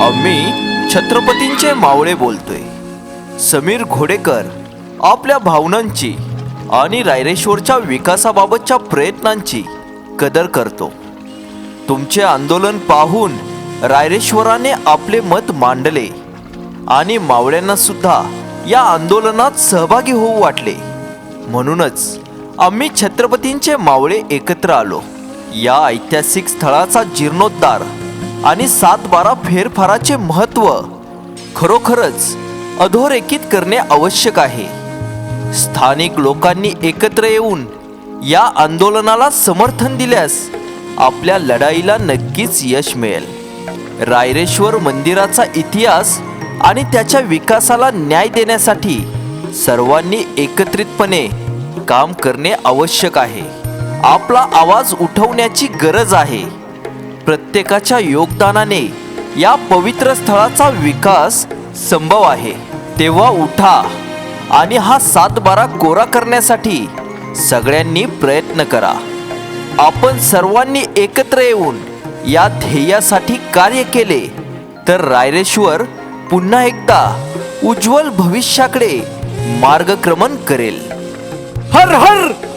आम्ही छत्रपतींचे मावळे बोलतोय. समीर घोडेकर आपल्या भावनांची आणि रायरेश्वरच्या विकासाबाबतच्या प्रयत्नांची कदर करतो. तुमचे आंदोलन पाहून रायरेश्वराने आपले मत मांडले आणि मावळ्यांना सुद्धा या आंदोलनात सहभागी होऊ वाटले. म्हणूनच आम्ही छत्रपतींचे मावळे एकत्र आलो. या ऐतिहासिक स्थळाचा जीर्णोद्धार आणि सात बारा फेरफाराचे महत्त्व खरोखरच अधोरेखित करणे आवश्यक आहे. स्थानिक लोकांनी एकत्र येऊन या आंदोलनाला समर्थन दिल्यास आपल्या लढाईला नक्कीच यश मिळेल. रायरेश्वर मंदिराचा इतिहास आणि त्याच्या विकासाला न्याय देण्यासाठी सर्वांनी एकत्रितपणे काम करणे आवश्यक आहे. आपला आवाज उठवण्याची गरज आहे. प्रत्येकाच्या योगदानाने या पवित्र स्थळाचा विकास संभव आहे. तेव्हा उठा आणि हा सातबारा कोरा करण्यासाठी सगळ्यांनी प्रयत्न करा. आपण सर्वांनी एकत्र येऊन या ध्येयासाठी कार्य केले तर रायरेश्वर पुन्हा एकदा उज्ज्वल भविष्याकडे मार्गक्रमण करेल. हर हर! हर हर